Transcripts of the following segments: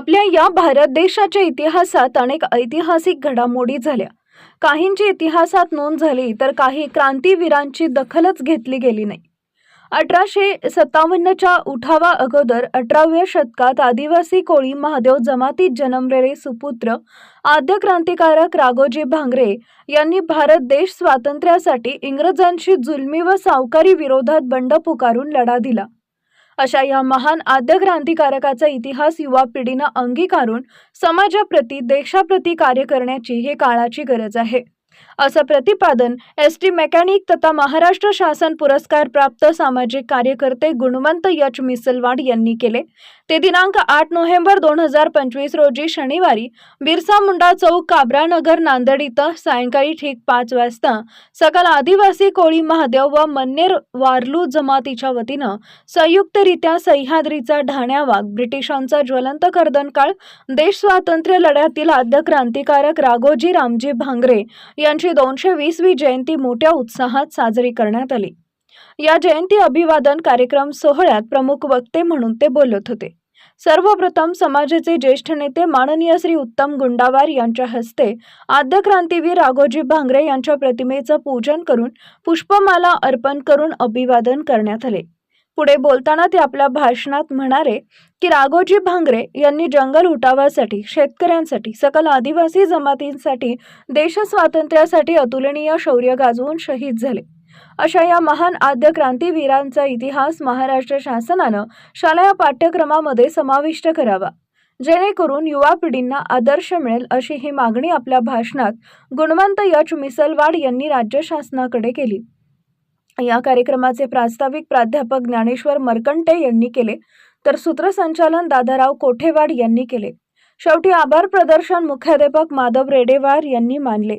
आपल्या या भारत देशाच्या इतिहासात अनेक ऐतिहासिक घडामोडी झाल्या. काहींची इतिहासात नोंद झाली तर काही क्रांतीवीरांची दखलच घेतली गेली नाही. अठराशे सत्तावन्नच्या उठावा अगोदर अठराव्या शतकात आदिवासी कोळी महादेव जमातीत जन्मलेले सुपुत्र आद्य क्रांतिकारक राघोजी भांगरे यांनी भारत देश स्वातंत्र्यासाठी इंग्रजांशी जुलमी व सावकारी विरोधात बंड पुकारून लढा दिला. अशा या महान आद्य क्रांतिकारकाचा इतिहास युवा पिढीनं अंगीकारून समाजाप्रती देशाप्रती कार्य करण्याची हे काळाची गरज आहे. असं प्रतिपादन एस टी मेकॅनिक तथा महाराष्ट्र शासन पुरस्कार प्राप्त सामाजिक कार्यकर्ते गुणवंत यच मिसलवाड यांनी केले. ते दिनांक आठ नोव्हेंबर दोन हजार पंचवीस रोजी शनिवारी बिरसा मुंडा चौक काबरानगर नांदेड इथं सायंकाळी ठीक पाच वाजता सकल आदिवासी कोळी महादेव व मन्नेर वारलू जमातीच्या वतीनं संयुक्तरित्या सह्याद्रीचा ढाण्या वाघ ब्रिटिशांचा ज्वलंत कर्दनकाळ देश स्वातंत्र्य लढ्यातील आद्य क्रांतिकारक राघोजी रामजी भांगरे यांची दोनशे वीसवी जयंती मोठ्या उत्साहात साजरी करण्यात आली. या जयंती अभिवादन कार्यक्रम सोहळ्यात प्रमुख वक्ते म्हणून ते बोलत होते. सर्वप्रथम समाजाचे ज्येष्ठ नेते माननीय श्री उत्तम गुंडावार यांच्या हस्ते आद्य क्रांतीवीर राघोजी भांगरे यांच्या प्रतिमेचं पूजन करून पुष्पमाला अर्पण करून अभिवादन करण्यात आले. पुढे बोलताना ते आपल्या भाषणात म्हणाले की राघोजी भांगरे यांनी जंगल उठावासाठी शेतकऱ्यांसाठी सकल आदिवासी जमातींसाठी देश स्वातंत्र्यासाठी अतुलनीय शौर्य गाजवून शहीद झाले. अशा या महान आद्य क्रांतीवीरांचा इतिहास महाराष्ट्र शासनानं शालेय पाठ्यक्रमामध्ये समाविष्ट करावा. जेणेकरून युवा पिढींना आदर्श मिळेल अशी ही मागणी आपल्या भाषणात गुणवंत यच मिसलवाड यांनी राज्य शासनाकडे केली. या कार्यक्रमाचे प्रास्ताविक प्राध्यापक ज्ञानेश्वर मरकंटे यांनी केले. तर सूत्रसंचालन दादाराव कोठेवाड यांनी केले. शेवटी आभार प्रदर्शन मुख्याध्यापक माधव रेडेवार यांनी मानले.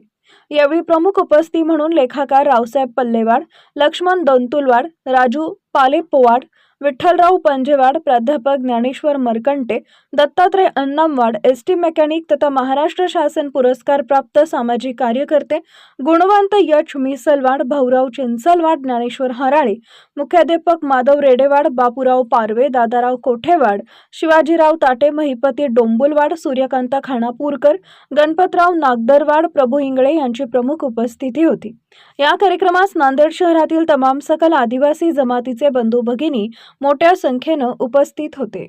यावेळी प्रमुख उपस्थिती म्हणून लेखाकार रावसाहेब पल्लेवाड लक्ष्मण दंतुलवाड राजू पालेपोवाड विठ्ठलराव पंजेवाड प्राध्यापक Dnyaneshwar Markante Dattatray Annamwad S T mechanic तथा महाराष्ट्र शासन पुरस्कार प्राप्त सामाजिक कार्यकर्ते गुणवंत यश मिसलवाड भाऊराव चिंचलवाड ज्ञानेश्वर हराळे मुख्याध्यापक माधव रेडेवाड बापूराव पारवे दादाराव कोठेवाड शिवाजीराव ताटे महिपती डोंबुलवाड सूर्यकांता खानापूरकर गणपतराव नागदरवाड प्रभू इंगळे यांची प्रमुख उपस्थिती होती. या कार्यक्रमास नांदेड शहरातील तमाम सकल आदिवासी जमातीचे बंधू भगिनी मोठ्या संख्येनं उपस्थित होते.